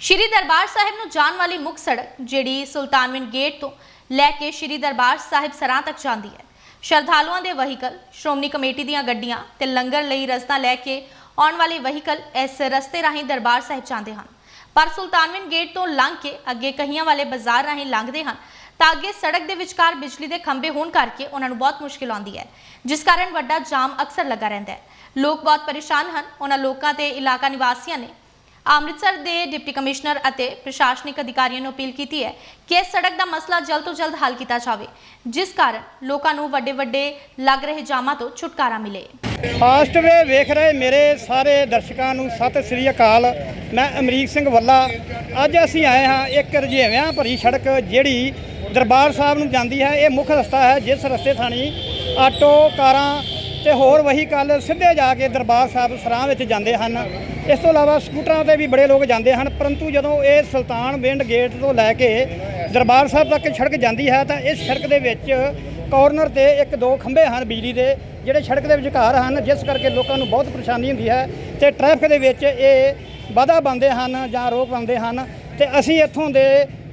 ਸ਼੍ਰੀ ਦਰਬਾਰ ਸਾਹਿਬ ਨੂੰ ਜਾਣ ਵਾਲੀ ਮੁੱਖ ਸੜਕ, ਜਿਹੜੀ ਸੁਲਤਾਨਵਿੰਡ ਗੇਟ ਤੋਂ ਲੈ ਕੇ ਸ਼੍ਰੀ ਦਰਬਾਰ ਸਾਹਿਬ ਸਰਾਂ ਤੱਕ ਜਾਂਦੀ ਹੈ। ਸ਼ਰਧਾਲੂਆਂ ਦੇ ਵਹੀਕਲ, ਸ਼੍ਰੋਮਣੀ ਕਮੇਟੀ ਦੀਆਂ ਗੱਡੀਆਂ ਤੇ ਲੰਗਰ ਲਈ ਰਸਤਾ ਲੈ ਕੇ ਆਉਣ ਵਾਲੇ ਵਹੀਕਲ ਇਸ ਰਸਤੇ ਰਾਹੀਂ ਦਰਬਾਰ ਸਾਹਿਬ ਜਾਂਦੇ ਹਨ। ਪਰ ਸੁਲਤਾਨਵਿੰਡ ਗੇਟ ਤੋਂ ਲੰਘ ਕੇ ਅੱਗੇ ਕਹੀਆਂ ਵਾਲੇ ਬਾਜ਼ਾਰ ਰਾਹੀਂ ਲੰਘਦੇ ਹਨ ਤਾਂ ਅੱਗੇ ਸੜਕ ਦੇ ਵਿਚਕਾਰ ਬਿਜਲੀ ਦੇ ਖੰਭੇ ਹੋਣ ਕਰਕੇ ਉਹਨਾਂ ਨੂੰ ਬਹੁਤ ਮੁਸ਼ਕਿਲ ਆਉਂਦੀ ਹੈ, ਜਿਸ ਕਾਰਨ ਵੱਡਾ ਜਾਮ ਅਕਸਰ ਲੱਗਾ ਰਹਿੰਦਾ ਹੈ। ਲੋਕ ਬਹੁਤ ਪਰੇਸ਼ਾਨ ਹਨ। ਉਹਨਾਂ ਲੋਕਾਂ ਤੇ ਇਲਾਕਾ ਨਿਵਾਸੀਆਂ ਨੇ ਅੰਮ੍ਰਿਤਸਰ ਦੇ ਡਿਪਟੀ ਕਮਿਸ਼ਨਰ ਅਤੇ ਪ੍ਰਸ਼ਾਸਨਿਕ ਅਧਿਕਾਰੀਆਂ ਨੂੰ ਅਪੀਲ ਕੀਤੀ ਹੈ ਕਿ ਇਸ ਸੜਕ ਦਾ ਮਸਲਾ ਜਲਦ ਤੋਂ ਜਲਦ ਹੱਲ ਕੀਤਾ ਜਾਵੇ, ਜਿਸ ਕਾਰਨ ਲੋਕਾਂ ਨੂੰ ਵੱਡੇ ਵੱਡੇ ਲੱਗ ਰਹੇ ਜਾਮਾਂ ਤੋਂ ਛੁਟਕਾਰਾ ਮਿਲੇ। ਫਾਸਟਵੇ ਵੇਖ ਰਹੇ ਮੇਰੇ ਸਾਰੇ ਦਰਸ਼ਕਾਂ ਨੂੰ, ਸਤਿ ਸ੍ਰੀ ਅਕਾਲ। ਮੈਂ ਅਮਰੀਕ ਸਿੰਘ ਵੱਲਾ। ਅੱਜ ਅਸੀਂ ਆਏ ਹਾਂ ਇੱਕ ਰਜੇਵਿਆਂ ਭਰੀ ਸੜਕ ਜਿਹੜੀ ਦਰਬਾਰ ਸਾਹਿਬ ਨੂੰ ਜਾਂਦੀ ਹੈ। ਇਹ ਮੁੱਖ ਰਸਤਾ ਹੈ, ਜਿਸ ਰਸਤੇ ਥਾਣੀ ਆਟੋ, ਕਾਰਾਂ ਤੇ ਹੋਰ ਵਹੀ ਵਹੀਕਲ ਸਿੱਧੇ ਜਾ ਕੇ ਦਰਬਾਰ ਸਾਹਿਬ ਸਰਾਂ ਵਿੱਚ ਜਾਂਦੇ ਹਨ। ਇਸ ਤੋਂ ਇਲਾਵਾ ਸਕੂਟਰਾਂ ਤੇ ਵੀ ਬੜੇ ਲੋਕ ਜਾਂਦੇ ਹਨ, ਪਰੰਤੂ ਜਦੋਂ ਇਹ ਸੁਲਤਾਨ ਵਿੰਡ ਗੇਟ ਤੋਂ ਲੈ ਕੇ ਦਰਬਾਰ ਸਾਹਿਬ ਤੱਕ ਸੜਕ ਜਾਂਦੀ ਹੈ ਤਾਂ ਇਸ ਸੜਕ ਦੇ ਵਿੱਚ ਕਾਰਨਰ ਤੇ ਇੱਕ ਦੋ ਖੰਭੇ ਹਨ ਬਿਜਲੀ ਦੇ, ਜਿਹੜੇ ਸੜਕ ਦੇ ਵਿਚਕਾਰ ਹਨ, ਜਿਸ ਕਰਕੇ ਲੋਕਾਂ ਨੂੰ ਬਹੁਤ ਪਰੇਸ਼ਾਨੀ ਹੁੰਦੀ ਹੈ ਤੇ ਟ੍ਰੈਫਿਕ ਦੇ ਵਿੱਚ ਇਹ ਵਾਧਾ ਪਾਉਂਦੇ ਹਨ ਜਾਂ ਰੋਕ ਪਾਉਂਦੇ ਹਨ ਤੇ ਅਸੀਂ ਇੱਥੋਂ ਦੇ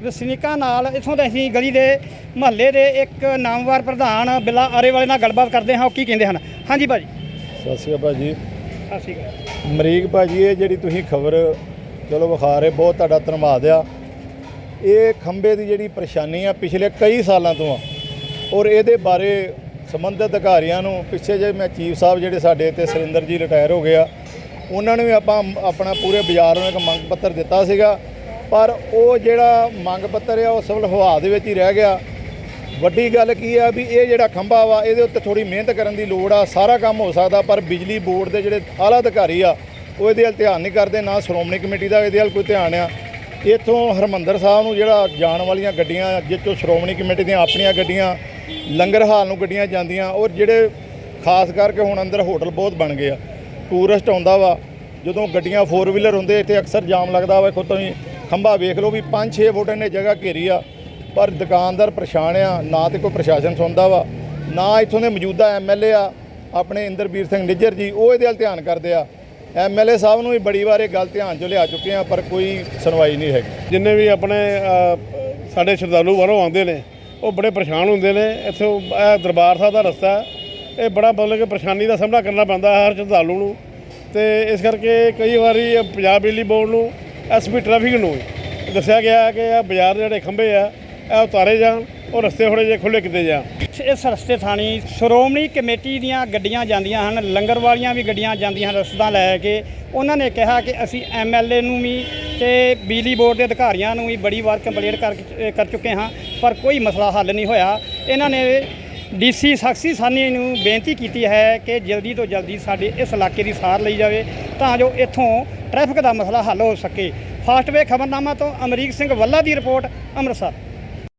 ਵਸਨੀਕਾਂ ਨਾਲ ਇੱਥੋਂ ਦੇ ਅਸੀਂ ਗਲੀ ਦੇ ਮਹੱਲੇ ਦੇ ਇੱਕ ਨਾਮਵਾਰ ਪ੍ਰਧਾਨ ਬਿੱਲਾ ਆਰੇ ਵਾਲੇ ਨਾਲ ਗੱਲਬਾਤ ਕਰਦੇ ਹਾਂ ਉਹ ਕੀ ਕਹਿੰਦੇ ਹਨ? ਹਾਂਜੀ ਭਾਜੀ। ਸਤਿ ਸ਼੍ਰੀ ਅਕਾਲ ਭਾਜੀ। ਸਤਿ ਸ਼੍ਰੀ ਅਕਾਲ। ਅਮਰੀਕ ਭਾਜੀ ਇਹ ਜਿਹੜੀ ਤੁਸੀਂ ਖਬਰ ਚਲੋ ਵਿਖਾ ਰਹੇ ਬਹੁਤ ਤੁਹਾਡਾ ਧੰਨਵਾਦ ਆ। ਇਹ ਖੰਬੇ ਦੀ ਜਿਹੜੀ ਪਰੇਸ਼ਾਨੀ ਆ ਪਿਛਲੇ ਕਈ ਸਾਲਾਂ ਤੋਂ ਆ ਔਰ ਇਹਦੇ ਬਾਰੇ ਸੰਬੰਧਿਤ ਅਧਿਕਾਰੀਆਂ ਨੂੰ ਪਿੱਛੇ ਜੇ ਮੈਂ ਚੀਫ ਸਾਹਿਬ ਜਿਹੜੇ ਸਾਡੇ ਇੱਥੇ ਸੁਰਿੰਦਰ ਜੀ ਰਿਟਾਇਰ ਹੋ ਗਏ ਆ ਉਹਨਾਂ ਨੂੰ ਵੀ ਆਪਾਂ ਆਪਣਾ ਪੂਰੇ ਬਾਜ਼ਾਰ ਨੂੰ ਇੱਕ ਮੰਗ ਪੱਤਰ ਦਿੱਤਾ ਸੀਗਾ ਪਰ ਉਹ ਜਿਹੜਾ ਮੰਗ ਪੱਤਰ ਆ, ਉਹ ਸਿਵਲ ਹਵਾ ਦੇ ਵਿੱਚ ਹੀ ਰਹਿ ਗਿਆ। ਵੱਡੀ ਗੱਲ ਕੀ ਆ ਵੀ ਇਹ ਜਿਹੜਾ ਖੰਭਾ ਵਾ, ਇਹਦੇ ਉੱਤੇ ਥੋੜੀ ਮਿਹਨਤ ਕਰਨ ਦੀ ਲੋੜ ਆ, ਸਾਰਾ ਕੰਮ ਹੋ ਸਕਦਾ, ਪਰ ਬਿਜਲੀ ਬੋਰਡ ਦੇ ਜਿਹੜੇ ਆਲਾ ਅਧਿਕਾਰੀ ਆ, ਉਹ ਇਹਦੇ ਵੱਲ ਧਿਆਨ ਨਹੀਂ ਕਰਦੇ, ਨਾ ਸ਼੍ਰੋਮਣੀ ਕਮੇਟੀ ਦਾ ਇਹਦੇ ਵੱਲ ਕੋਈ ਧਿਆਨ ਆ। ਇੱਥੋਂ ਹਰਮੰਦਰ ਸਾਹਿਬ ਨੂੰ ਜਿਹੜਾ ਜਾਣ ਵਾਲੀਆਂ ਗੱਡੀਆਂ, ਜਿੱਥੋਂ ਸ਼੍ਰੋਮਣੀ ਕਮੇਟੀ ਦੀਆਂ ਆਪਣੀਆਂ ਗੱਡੀਆਂ, ਲੰਗਰ ਹਾਲ ਨੂੰ ਗੱਡੀਆਂ ਜਾਂਦੀਆਂ, ਔਰ ਜਿਹੜੇ ਖਾਸ ਕਰਕੇ ਹੁਣ ਅੰਦਰ ਹੋਟਲ ਬਹੁਤ ਬਣ ਗਏ ਆ। ਟੂਰਿਸਟ ਆਉਂਦਾ ਵਾ, ਜਦੋਂ ਗੱਡੀਆਂ 4 ਵੀਲਰ ਹੁੰਦੇ, ਇੱਥੇ ਅਕਸਰ ਜਾਮ ਲੱਗਦਾ ਵਾ ਖੁਦ ਤੋਂ ਹੀ ਖੰਭਾ ਵੇਖ ਲਓ ਵੀ 5-6 ਫੁੱਟ ਇਹਨੇ ਜਗ੍ਹਾ ਘੇਰੀ ਆ, ਪਰ ਦੁਕਾਨਦਾਰ ਪਰੇਸ਼ਾਨ ਆ, ਨਾ ਤੇ ਕੋਈ ਪ੍ਰਸ਼ਾਸਨ ਸੁਣਦਾ ਵਾ, ਨਾ ਇੱਥੋਂ ਦੇ ਮੌਜੂਦਾ ਐਮਐਲਏ ਆ, ਆਪਣੇ ਇੰਦਰਬੀਰ ਸਿੰਘ ਨਿੱਜਰ ਜੀ, ਉਹ ਇਹਦੇ ਵੱਲ ਧਿਆਨ ਕਰਦੇ ਆ। ਐਮਐਲਏ ਸਾਹਿਬ ਨੂੰ ਵੀ ਬੜੀ ਵਾਰ ਇਹ ਗੱਲ ਧਿਆਨ 'ਚ ਲਿਆ ਚੁੱਕੇ ਆ, ਪਰ ਕੋਈ ਸੁਣਵਾਈ ਨਹੀਂ ਹੈਗੀ। ਜਿੰਨੇ ਵੀ ਆਪਣੇ ਸਾਡੇ ਸ਼ਰਧਾਲੂ ਬਾਹਰੋਂ ਆਉਂਦੇ ਨੇ, ਉਹ ਬੜੇ ਪਰੇਸ਼ਾਨ ਹੁੰਦੇ ਨੇ, ਇੱਥੋਂ ਦਰਬਾਰ ਸਾਹਿਬ ਦਾ ਰਸਤਾ, ਇਹ ਬੜਾ ਮਤਲਬ ਕਿ ਪਰੇਸ਼ਾਨੀ ਦਾ ਸਾਹਮਣਾ ਕਰਨਾ ਪੈਂਦਾ ਹਰ ਸ਼ਰਧਾਲੂ ਨੂੰ। ਤੇ ਇਸ ਕਰਕੇ ਕਈ ਵਾਰੀ ਪੰਜਾਬ ਬਿਜਲੀ ਬੋਰਡ ਨੂੰ ਐਸਪੀ ਟ੍ਰੈਫਿਕ ਨੂੰ ਦੱਸਿਆ ਗਿਆ ਹੈ ਕਿ ਇਹ ਬਾਜ਼ਾਰ ਜਿਹੜੇ ਖੰਭੇ ਆ, ਇਹ ਉਤਾਰੇ ਜਾਣ, ਉਹ ਰਸਤੇ ਥੋੜ੍ਹੇ ਜਿਹੇ ਖੁੱਲ੍ਹੇ ਕੀਤੇ ਜਾਣ। ਇਸ ਰਸਤੇ ਥਾਣੀ ਸ਼੍ਰੋਮਣੀ ਕਮੇਟੀ ਦੀਆਂ ਗੱਡੀਆਂ ਜਾਂਦੀਆਂ ਹਨ, ਲੰਗਰ ਵਾਲੀਆਂ ਵੀ ਗੱਡੀਆਂ ਜਾਂਦੀਆਂ ਹਨ ਰਸਤਾ ਲੈ ਕੇ। ਉਹਨਾਂ ਨੇ ਕਿਹਾ ਕਿ ਅਸੀਂ ਐਮਐਲਏ ਨੂੰ ਵੀ ਤੇ ਬਿਜਲੀ ਬੋਰਡ ਦੇ ਅਧਿਕਾਰੀਆਂ ਨੂੰ ਵੀ ਬੜੀ ਵਾਰ ਕੰਪਲੇਂਟ ਕਰ ਚੁੱਕੇ ਹਾਂ, ਪਰ ਕੋਈ ਮਸਲਾ ਹੱਲ ਨਹੀਂ ਹੋਇਆ। ਇਹਨਾਂ ਨੇ ਡੀਸੀ ਸਾਖੀ ਸਾਨੀ ਨੂੰ ਬੇਨਤੀ ਕੀਤੀ ਹੈ ਕਿ ਜਲਦੀ ਤੋਂ ਜਲਦੀ ਸਾਡੇ ਇਸ ਇਲਾਕੇ ਦੀ ਸਾਰ ਲਈ ਜਾਵੇ, ਤਾਂ ਜੋ ਇੱਥੋਂ ਟ੍ਰੈਫਿਕ ਦਾ ਮਸਲਾ ਹੱਲ ਹੋ ਸਕੇ। ਫਾਸਟਵੇ ਖਬਰਨਾਮਾ ਤੋਂ ਅਮਰੀਕ ਸਿੰਘ ਵੱਲਾ ਦੀ ਰਿਪੋਰਟ, ਅੰਮ੍ਰਿਤਸਰ।